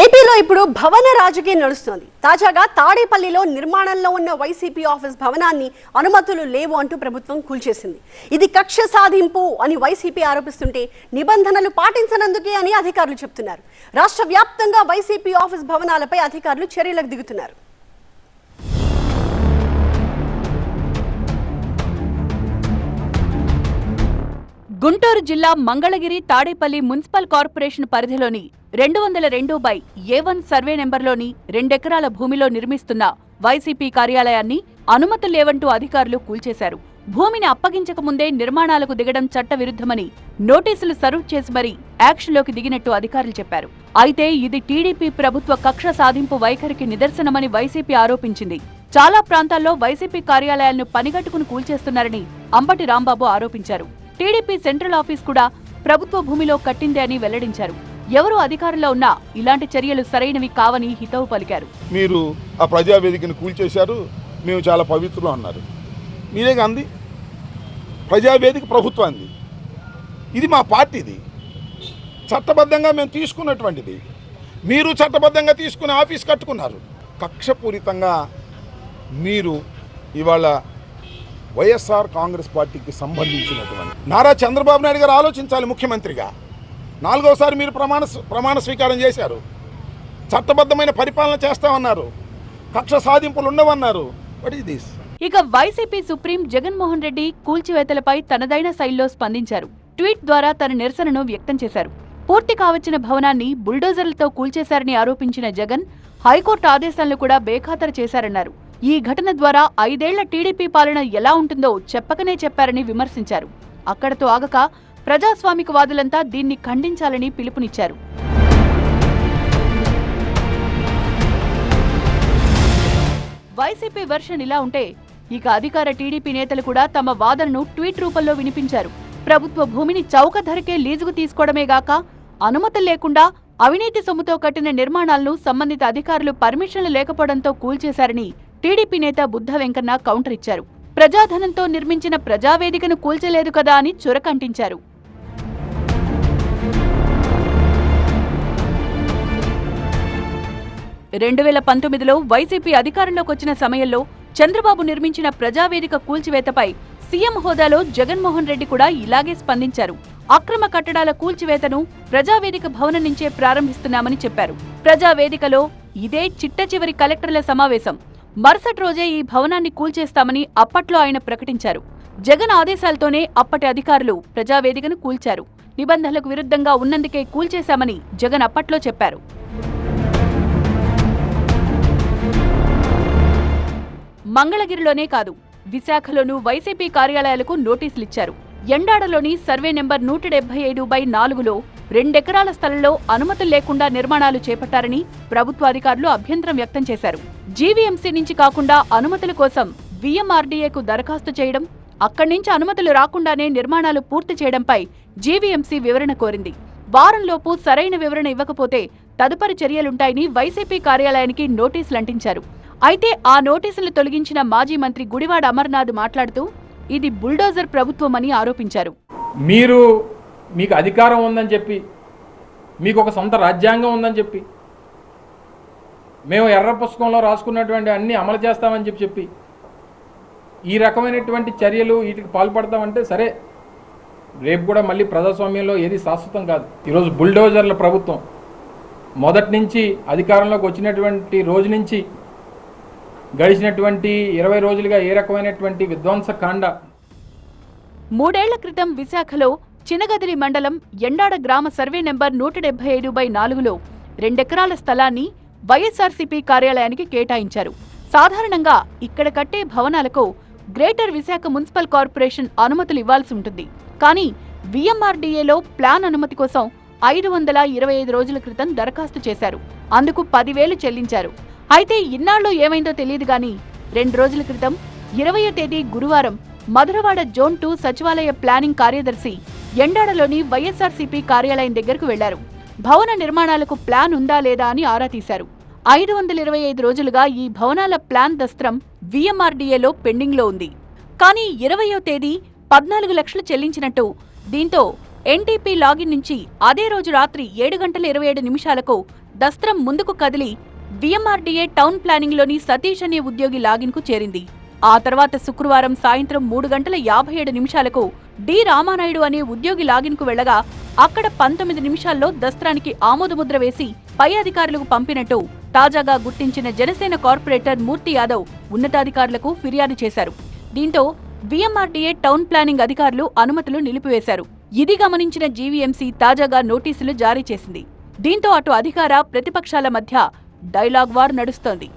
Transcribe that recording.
ఏపీలో ఇప్పుడు భవన రాజకీయం నడుస్తోంది. తాజాగా తాడేపల్లిలో నిర్మాణంలో ఉన్న వైసీపీ ఆఫీస్ భవనాన్ని అనుమతులు లేవు అంటూ ప్రభుత్వం కూల్చేసింది. ఇది కక్ష సాధింపు అని వైసీపీ ఆరోపిస్తుంటే నిబంధనలు పాటించనందుకే అని అధికారులు చెప్తున్నారు. రాష్ట్ర వ్యాప్తంగా వైసీపీ ఆఫీస్ భవనాలపై అధికారులు చర్యలకు దిగుతున్నారు. గుంటూరు జిల్లా మంగళగిరి తాడేపల్లి మున్సిపల్ కార్పొరేషన్ పరిధిలోని రెండు వందల రెండు బై ఏ వన్ సర్వే నెంబర్లోని రెండెకరాల భూమిలో నిర్మిస్తున్న వైసీపీ కార్యాలయాన్ని అనుమతులు లేవంటూ అధికారులు కూల్చేశారు. భూమిని అప్పగించక ముందే నిర్మాణాలకు దిగడం చట్టవిరుద్ధమని నోటీసులు సర్వ్ చేసి మరీ యాక్షన్లోకి దిగినట్టు అధికారులు చెప్పారు. అయితే ఇది టీడీపీ ప్రభుత్వ కక్ష సాధింపు వైఖరికి నిదర్శనమని వైసీపీ ఆరోపించింది. చాలా ప్రాంతాల్లో వైసీపీ కార్యాలయాలను పనిగట్టుకుని కూల్చేస్తున్నారని అంబటి రాంబాబు ఆరోపించారు. టీడీపీ సెంట్రల్ ఆఫీస్ కూడా ప్రభుత్వ భూమిలో కట్టిందే అని వెల్లడించారు. ఎవరు అధికారంలో ఉన్నా ఇలాంటి చర్యలు సరైనవి కావని హితవు పలికారు. మీరు ఆ ప్రజావేదికను కూల్చేశారు మేము చాలా పవిత్రులు అన్నారు. మీరే అంది ప్రజావేదిక ప్రభుత్వాన్ని ఇది మా పార్టీది. చట్టబద్ధంగా మేము తీసుకున్నటువంటిది. మీరు చట్టబద్ధంగా తీసుకుని ఆఫీస్ కట్టుకున్నారు. కక్షపూరితంగా మీరు ఇవాళ వైఎస్ఆర్ కాంగ్రెస్ పార్టీకి సంబంధించినటువంటి. నారా చంద్రబాబు నాయుడు గారు ఆలోచించాలి ముఖ్యమంత్రిగా. నాలుగోసారి మీరు ప్రమాణ ప్రమాణ స్వీకారం చేశారు. చట్టబద్ధమైన పరిపాలన చేస్తామన్నారు. కక్ష సాధింపులు ఉండవన్నారు. వాట్ ఈస్ దిస్ ఇక వైసీపీ సుప్రీం జగన్మోహన్ రెడ్డి కూల్చివేతలపై తనదైన శైలిలో స్పందించారు. ట్వీట్ ద్వారా తన నిరసనను వ్యక్తం చేశారు. పూర్తి కావచ్చిన భవనాన్ని బుల్డోజర్లతో కూల్చేశారని ఆరోపించిన జగన్ హైకోర్టు ఆదేశాలను కూడా బేఖాతరు చేశారన్నారు. ఈ ఘటన ద్వారా ఐదేళ్ళ టీడీపీ పాలన ఎలా ఉంటుందో చెప్పకనే చెప్పారని విమర్శించారు. అక్కడతో ఆగక ప్రజాస్వామికవాదులంతా దీన్ని ఖండించాలని పిలుపునిచ్చారు. వైసీపీ వెర్షన్ ఇలా ఉంటే ఇక అధికార టీడీపీ నేతలు కూడా తమ వాదనను ట్వీట్ రూపంలో వినిపించారు. ప్రభుత్వ భూమిని చౌక ధరకే లీజుకు తీసుకోవడమే గాక అనుమతులు లేకుండా అవినీతి సొమ్ముతో కట్టిన నిర్మాణాలను సంబంధిత అధికారులు పర్మిషన్లు లేకపోవడంతో కూల్చేశారని టీడీపీ నేత బుద్ధ వెంకన్న కౌంటర్ ఇచ్చారు. ప్రజాధనంతో నిర్మించిన ప్రజావేదికను కూల్చలేదు కదా అని చురకంటించారు. రెండు వేల పంతొమ్మిదిలో వైసీపీ అధికారంలోకి వచ్చిన సమయంలో చంద్రబాబు నిర్మించిన ప్రజావేదిక కూల్చివేతపై సీఎం హోదాలో జగన్మోహన్ రెడ్డి కూడా ఇలాగే స్పందించారు. అక్రమ కట్టడాల కూల్చివేతను ప్రజావేదిక భవనం నుంచే ప్రారంభిస్తున్నామని చెప్పారు. ప్రజావేదికలో ఇదే చిట్ట చివరి కలెక్టర్ల సమావేశం. మరుసటి రోజే ఈ భవనాన్ని కూల్చేస్తామని అప్పట్లో ఆయన ప్రకటించారు. జగన్ ఆదేశాలతోనే అప్పటి అధికారులు ప్రజావేదికను కూల్చారు. నిబంధనలకు విరుద్ధంగా ఉన్నందుకే కూల్చేశామని జగన్ అప్పట్లో చెప్పారు. మంగళగిరిలోనే కాదు విశాఖలోనూ వైసీపీ కార్యాలయాలకు నోటీసులిచ్చారు. ఎండాడలోని సర్వే నెంబర్ నూట డెబ్బై ఐదు బై నాలుగులో రెండెకరాల స్థలంలో అనుమతులు లేకుండా నిర్మాణాలు చేపట్టారని ప్రభుత్వ అధికారులు అభ్యంతరం వ్యక్తం చేశారు. జీవీఎంసీ నుంచి కాకుండా అనుమతుల కోసం వీఎంఆర్డీఏకు దరఖాస్తు చేయడం అక్కడి నుంచి అనుమతులు రాకుండానే నిర్మాణాలు పూర్తి చేయడంపై జీవీఎంసీ వివరణ కోరింది. వారంలోపు సరైన వివరణ ఇవ్వకపోతే తదుపరి చర్యలుంటాయని వైసీపీ కార్యాలయానికి నోటీసులు అంటించారు. అయితే ఆ నోటీసులు తొలగించిన మాజీ మంత్రి గుడివాడ అమర్నాథ్ మాట్లాడుతూ ఇది బుల్డోజర్ ప్రభుత్వమని ఆరోపించారు. మీరు మీకు అధికారం ఉందని చెప్పి మీకు ఒక సొంత రాజ్యాంగం ఉందని చెప్పి మేము ఎర్ర పుస్తకంలో రాసుకున్నటువంటి అన్ని అమలు చేస్తామని చెప్పి చెప్పి ఈ రకమైనటువంటి చర్యలు వీటికి పాల్పడతామంటే సరే రేపు కూడా మళ్ళీ ప్రజాస్వామ్యంలో ఏది శాశ్వతం కాదు. ఈరోజు బుల్డోజర్ల ప్రభుత్వం మొదటి నుంచి అధికారంలోకి వచ్చినటువంటి రోజు నుంచి గడిచినటువంటి ఇరవై రోజులుగా ఏ రకమైనటువంటి విధ్వంసకాండ? మూడేళ్ళ క్రితం విశాఖలో చినగదిరి మండలం ఎండాడ గ్రామ సర్వే నెంబర్ నూట డెబ్బై ఐదు బై నాలుగులో రెండెకరాల స్థలాన్ని వైఎస్ఆర్సీపీ కార్యాలయానికి కేటాయించారు. సాధారణంగా ఇక్కడ కట్టే భవనాలకు గ్రేటర్ విశాఖ మున్సిపల్ కార్పొరేషన్ అనుమతులు ఇవ్వాల్సి ఉంటుంది. కానీ విఎంఆర్డీఏలో ప్లాన్ అనుమతి కోసం ఐదు వందల ఇరవై ఐదు రోజుల క్రితం దరఖాస్తు చేశారు. అందుకు పదివేలు చెల్లించారు. అయితే ఇన్నాళ్ళు ఏమైందో తెలియదు గాని రెండు రోజుల క్రితం ఇరవయో తేదీ గురువారం మధురవాడ జోన్ టూ సచివాలయ ప్లానింగ్ కార్యదర్శి ఎండాడలోని వైఎస్ఆర్సీపీ కార్యాలయం దగ్గరకు వెళ్ళారు. భవన నిర్మాణాలకు ప్లాన్ ఉందా లేదా అని ఆరా తీశారు. ఐదు వందల ఇరవై ఐదు రోజులుగా ఈ భవనాల ప్లాన్ దస్త్రం విఎంఆర్డీఏలో పెండింగ్లో ఉంది. కానీ ఇరవయో తేదీ పద్నాలుగు లక్షలు చెల్లించినట్టు దీంతో ఎన్టీపీ లాగిన్ నుంచి అదే రోజు రాత్రి ఏడు గంటల ఇరవై ఏడు నిమిషాలకు దస్త్రం ముందుకు కదిలి విఎంఆర్డీఏ టౌన్ ప్లానింగ్లోని సతీష్ అనే ఉద్యోగి లాగిన్కు చేరింది. ఆ తర్వాత శుక్రవారం సాయంత్రం మూడు గంటల యాభై ఏడు నిమిషాలకు డి. రామానాయుడు అనే ఉద్యోగి లాగిన్కు వెళ్ళగా అక్కడ పంతొమ్మిది నిమిషాల్లో దస్త్రానికి ఆమోదముద్ర వేసి పై అధికారులకు పంపినట్టు తాజాగా గుర్తించిన జనసేన కార్పొరేటర్ మూర్తి యాదవ్ ఉన్నతాధికారులకు ఫిర్యాదు చేశారు. దీంతో విఎంఆర్డీఏ టౌన్ ప్లానింగ్ అధికారులు అనుమతులు నిలిపివేశారు. ఇది గమనించిన జీవీఎంసీ తాజాగా నోటీసులు జారీ చేసింది. దీంతో అటు అధికార ప్రతిపక్షాల మధ్య డైలాగ్ వార్ నడుస్తోంది.